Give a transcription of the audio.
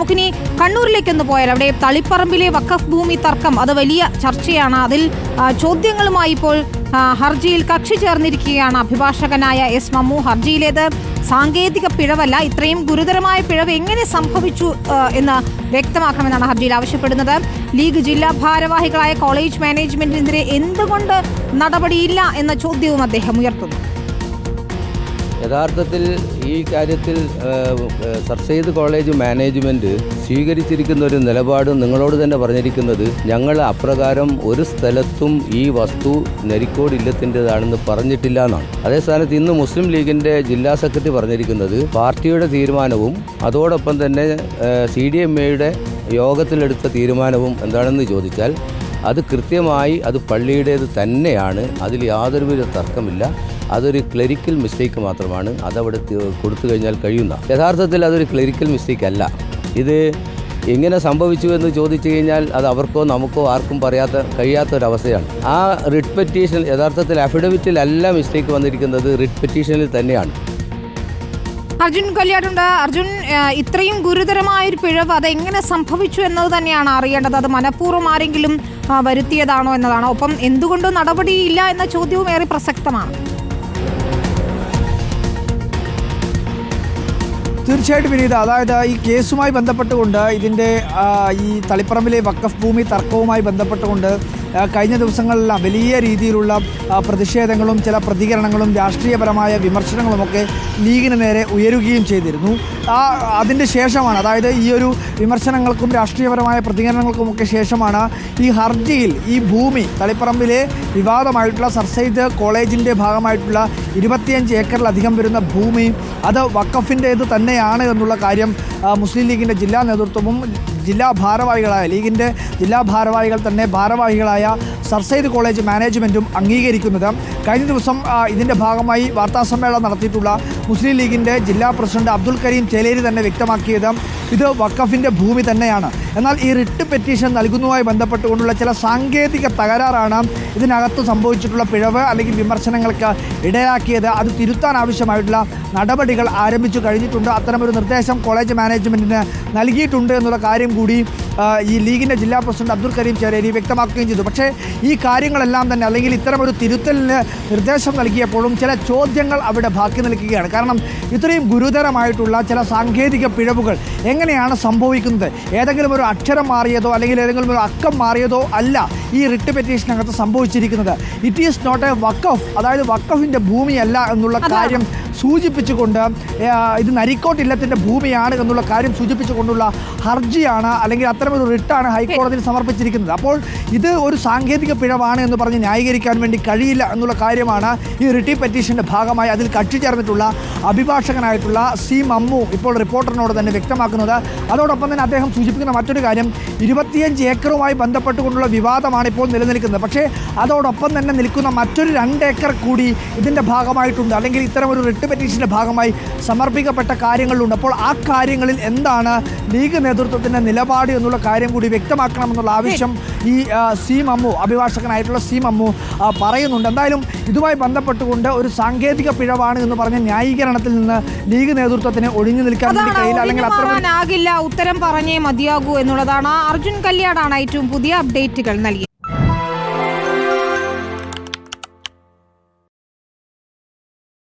നമുക്കിനി കണ്ണൂരിലേക്കൊന്ന് പോയാൽ അവിടെ തളിപ്പറമ്പിലെ വഖഫ് ഭൂമി തർക്കം അത് വലിയ ചർച്ചയാണ്. അതിൽ ചോദ്യങ്ങളുമായി ഇപ്പോൾ ഹർജിയിൽ കക്ഷി ചേർന്നിരിക്കുകയാണ് അഭിഭാഷകനായ എസ് മമ്മു. ഹർജിയിലേത് സാങ്കേതിക പിഴവല്ല ഇത്രയും ഗുരുതരമായ പിഴവ് എങ്ങനെ സംഭവിച്ചു എന്ന് വ്യക്തമാക്കണമെന്നാണ് ഹർജിയിൽ ആവശ്യപ്പെടുന്നത്. ലീഗ് ജില്ലാ ഭാരവാഹികളായ കോളേജ് മാനേജ്മെന്റിനെതിരെ എന്തുകൊണ്ട് നടപടിയില്ല എന്ന ചോദ്യവും അദ്ദേഹം ഉയർത്തുന്നു. യഥാർത്ഥത്തിൽ ഈ കാര്യത്തിൽ സർ സെയ്ദ് കോളേജ് മാനേജ്മെന്റ് സ്വീകരിച്ചിരിക്കുന്ന ഒരു നിലപാട് നിങ്ങളോട് തന്നെ പറഞ്ഞിരിക്കുന്നത് ഞങ്ങൾ അപ്രകാരം ഒരു സ്ഥലത്തും ഈ വസ്തു നരിക്കോട് ഇല്ലത്തിന്റെതാണെന്ന് പറഞ്ഞിട്ടില്ല എന്നാണ്. അതേ സ്ഥാനത്ത് ഇന്ന് മുസ്ലിം ലീഗിന്റെ ജില്ലാ സെക്രട്ടറി പറഞ്ഞിരിക്കുന്നത് പാർട്ടിയുടെ തീരുമാനവും അതോടൊപ്പം തന്നെ സി ഡി എം എയുടെ യോഗത്തിലെടുത്ത തീരുമാനവും എന്താണെന്ന് ചോദിച്ചാൽ അത് കൃത്യമായി അത് പള്ളിയുടേത് തന്നെയാണ് അതിൽ യാതൊരുവിധ തർക്കമില്ല. അതൊരു ക്ലറിക്കൽ മിസ്റ്റേക്ക് മാത്രമാണ്. അതവിടെ കൊടുത്തു കഴിഞ്ഞാൽ കഴിയുന്ന. യഥാർത്ഥത്തിൽ അതൊരു ക്ലറിക്കൽ മിസ്റ്റേക്ക് അല്ല. ഇത് എങ്ങനെ സംഭവിച്ചു എന്ന് ചോദിച്ചു കഴിഞ്ഞാൽ അത് അവർക്കോ നമുക്കോ ആർക്കും പറയാത്ത കഴിയാത്ത ഒരവസ്ഥയാണ് ആ റിട്ട് പെറ്റീഷൻ യഥാർത്ഥത്തിൽ അഫിഡവിറ്റിലല്ല മിസ്റ്റേക്ക് വന്നിരിക്കുന്നത്. റിട്ട് പെറ്റീഷനിൽ തന്നെയാണ്. അർജുൻ കല്യാടുണ്ട് അർജുൻ ഇത്രയും ഗുരുതരമായ ഒരു പിഴവ് അത് എങ്ങനെ സംഭവിച്ചു എന്നത് തന്നെയാണ് അറിയേണ്ടത്. അത് മനഃപൂർവം ആരെങ്കിലും വരുത്തിയതാണോ എന്നതാണ്. ഒപ്പം എന്തുകൊണ്ട് നടപടിയില്ല എന്ന ചോദ്യവും ഏറെ പ്രസക്തമാണ്. തീർച്ചയായിട്ടും വിനീത അതായത് ഈ കേസുമായി ബന്ധപ്പെട്ടുകൊണ്ട് ഇതിന്റെ ഈ തളിപ്പറമ്പിലെ വക്കഫ് ഭൂമി തർക്കവുമായി ബന്ധപ്പെട്ടുകൊണ്ട് കഴിഞ്ഞ ദിവസങ്ങളിലെല്ലാം വലിയ രീതിയിലുള്ള പ്രതിഷേധങ്ങളും ചില പ്രതികരണങ്ങളും രാഷ്ട്രീയപരമായ വിമർശനങ്ങളുമൊക്കെ ലീഗിന് നേരെ ഉയരുകയും ചെയ്തിരുന്നു. ആ അതിന്റെ ശേഷമാണ് അതായത് ഈ ഒരു വിമർശനങ്ങൾക്കും രാഷ്ട്രീയപരമായ പ്രതികരണങ്ങൾക്കുമൊക്കെ ശേഷമാണ് ഈ ഹർജിയിൽ ഈ ഭൂമി തളിപ്പറമ്പിലെ വിവാദമായിട്ടുള്ള സർ സെയ്ദ് കോളേജിന്റെ ഭാഗമായിട്ടുള്ള ഇരുപത്തിയഞ്ച് ഏക്കറിലധികം വരുന്ന ഭൂമി അത് വക്കഫിന്റേത് തന്നെയാണ് എന്നുള്ള കാര്യം മുസ്ലിം ലീഗിന്റെ ജില്ലാ നേതൃത്വവും ജില്ലാ ഭാരവാഹികളായ ലീഗിന്റെ ജില്ലാ ഭാരവാഹികൾ തന്നെ ഭാരവാഹികളായ സർ സെയ്ദ് കോളേജ് മാനേജ്മെന്റും അംഗീകരിക്കുന്നത്. കഴിഞ്ഞ ദിവസം ഇതിന്റെ ഭാഗമായി വാർത്താസമ്മേളനം നടത്തിയിട്ടുള്ള മുസ്ലിം ലീഗിന്റെ ജില്ലാ പ്രസിഡന്റ് അബ്ദുൽ കരീം ചേലേരി തന്നെ വ്യക്തമാക്കിയത് ഇത് വക്കഫിന്റെ ഭൂമി തന്നെയാണ്. എന്നാൽ ഈ റിട്ട് പെറ്റീഷൻ നൽകുന്നതുമായി ബന്ധപ്പെട്ടുകൊണ്ടുള്ള ചില സാങ്കേതിക തകരാറാണ് ഇതിനകത്ത് സംഭവിച്ചിട്ടുള്ള പിഴവ് അല്ലെങ്കിൽ വിമർശനങ്ങൾക്ക് ഇടയാക്കിയത്. അത് തിരുത്താൻ ആവശ്യമായിട്ടുള്ള നടപടികൾ ആരംഭിച്ചു കഴിഞ്ഞിട്ടുണ്ട്. അത്തരമൊരു നിർദ്ദേശം കോളേജ് മാനേജ്മെന്റിന് നൽകിയിട്ടുണ്ട് എന്നുള്ള കാര്യം കൂടി ഈ ലീഗിന്റെ ജില്ലാ പ്രസിഡന്റ് അബ്ദുൽ കരീം ചേരേരി വ്യക്തമാക്കുകയും ചെയ്തു. പക്ഷേ ഈ കാര്യങ്ങളെല്ലാം തന്നെ അല്ലെങ്കിൽ ഇത്തരമൊരു തിരുത്തലിന് നിർദ്ദേശം നൽകിയപ്പോഴും ചില ചോദ്യങ്ങൾ അവിടെ ബാക്കി നിൽക്കുകയാണ്. കാരണം ഇത്രയും ഗുരുതരമായിട്ടുള്ള ചില സാങ്കേതിക പിഴവുകൾ എങ്ങനെയാണ് സംഭവിക്കുന്നത്? ഏതെങ്കിലും ഒരു അക്ഷരം മാറിയതോ അല്ലെങ്കിൽ ഏതെങ്കിലും ഒരു അക്കം മാറിയതോ അല്ല ഈ റിട്ട് പെറ്റീഷനകത്ത് സംഭവിച്ചിരിക്കുന്നത്. It is not a waqf അതായത് വക്കഫിന്റെ ഭൂമിയല്ല എന്നുള്ള കാര്യം സൂചിപ്പിച്ചുകൊണ്ട് ഇത് നരിക്കോട്ട് ഇല്ലത്തിന്റെ ഭൂമിയാണ് എന്നുള്ള കാര്യം സൂചിപ്പിച്ചുകൊണ്ടുള്ള ഹർജിയാണ് അല്ലെങ്കിൽ അത്തരമൊരു റിട്ടാണ് ഹൈക്കോടതിയിൽ സമർപ്പിച്ചിരിക്കുന്നത്. അപ്പോൾ ഇത് ഒരു സാങ്കേതിക പിഴവാണ് എന്ന് പറഞ്ഞ് ന്യായീകരിക്കാൻ വേണ്ടി കഴിയില്ല എന്നുള്ള കാര്യമാണ് ഈ റിട്ടി പെറ്റീഷന്റെ ഭാഗമായി അതിൽ കക്ഷി ചേർന്നിട്ടുള്ള അഭിഭാഷകനായിട്ടുള്ള സി മമ്മു ഇപ്പോൾ റിപ്പോർട്ടറിനോട് തന്നെ വ്യക്തമാക്കുന്നത്. അതോടൊപ്പം തന്നെ അദ്ദേഹം സൂചിപ്പിക്കുന്ന മറ്റൊരു കാര്യം ഇരുപത്തിയഞ്ച് ഏക്കറുമായി ബന്ധപ്പെട്ടുകൊണ്ടുള്ള വിവാദമാണ് ഇപ്പോൾ നിലനിൽക്കുന്നത്. പക്ഷേ അതോടൊപ്പം തന്നെ നിൽക്കുന്ന മറ്റൊരു രണ്ട് ഏക്കർ കൂടി ഇതിന്റെ ഭാഗമായിട്ടുണ്ട്. അല്ലെങ്കിൽ ഇത്തരം ഒരു റിട്ട് പെറ്റീഷന്റെ ഭാഗമായി സമർപ്പിക്കപ്പെട്ട കാര്യങ്ങളുണ്ട്. അപ്പോൾ ആ കാര്യങ്ങളിൽ എന്താണ് ലീഗ് നേതൃത്വത്തിന്റെ നിലപാട് എന്നുള്ള കാര്യം കൂടി വ്യക്തമാക്കണമെന്നുള്ള ആവശ്യം ഈ സി മമ്മു അഭിഭാഷകനായിട്ടുള്ള സി മമ്മു പറയുന്നുണ്ട്. എന്തായാലും ഇതുമായി ബന്ധപ്പെട്ടുകൊണ്ട് ഒരു സാങ്കേതിക പിഴവാണ് എന്ന് പറഞ്ഞ ന്യായീകരണത്തിൽ നിന്ന് ലീഗ് നേതൃത്വത്തിന് ഒഴിഞ്ഞു നിൽക്കാൻ വേണ്ടി അതാണ് കഴിയില്ല. അല്ലെങ്കിൽ ഉത്തരം പറഞ്ഞേ മതിയാകൂ എന്നുള്ളതാണ്. അർജുൻ കല്യാണാണ് ഏറ്റവും പുതിയ അപ്ഡേറ്റുകൾ നൽകി